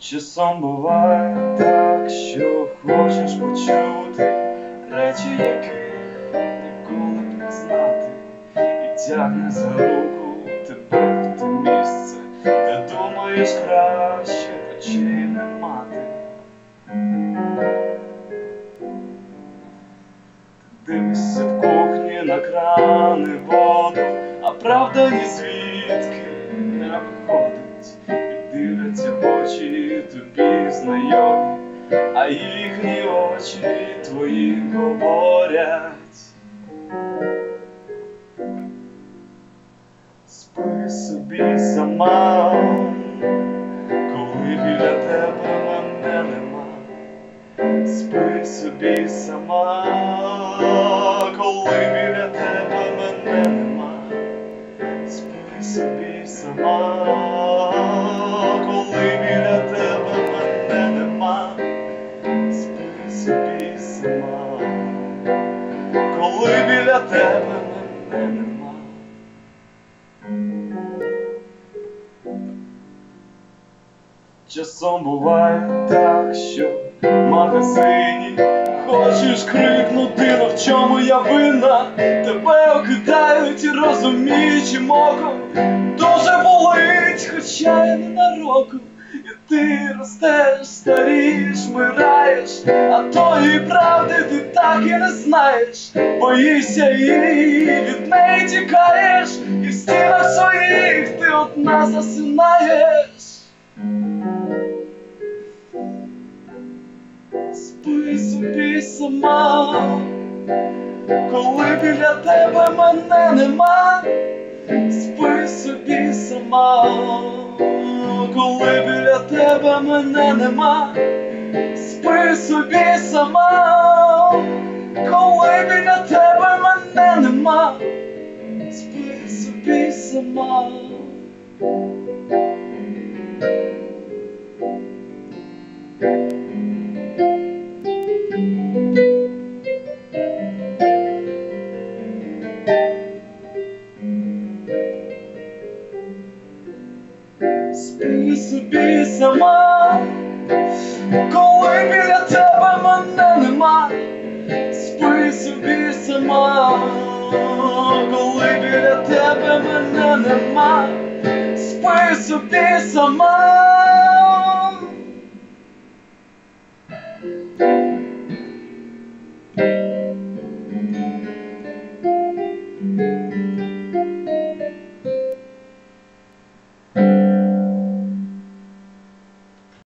Часом буває так, що хочеш почути речі, яких ніколи не знати, і тягне за руку тебе в те місце, де думаєш краще очей не мати. Ти дивишся в кухні на крани воду, а правда. І дивляться очі тобі знайомі, а їхні очі твої говорять. Спи собі сама, коли біля тебе мене нема. Спи собі сама, коли біля тебе мене нема. Спи собі сама, мене нема. Спи собі сама, коли біля тебе мене нема. Часом буває так, що в магазині хочеш крикнути, но в чому я винна, тебе окидають і розуміючим оком дуже болить, хоча я ненароком. І ти ростеш, старієш, вмираєш, а тої правди ти так і не знаєш. Боїшся її, від неї тікаєш, і в стінах своїх ти одна засинаєш. Спи собі сама, коли біля тебе мене нема, спи собі сама, коли біля тебе мене нема, спи собі сама, коли біля тебе мене нема, спи собі сама. to be someone Going to the top, I'm anonymous It's used to be someone Going to the top, I'm anonymous It's to be someone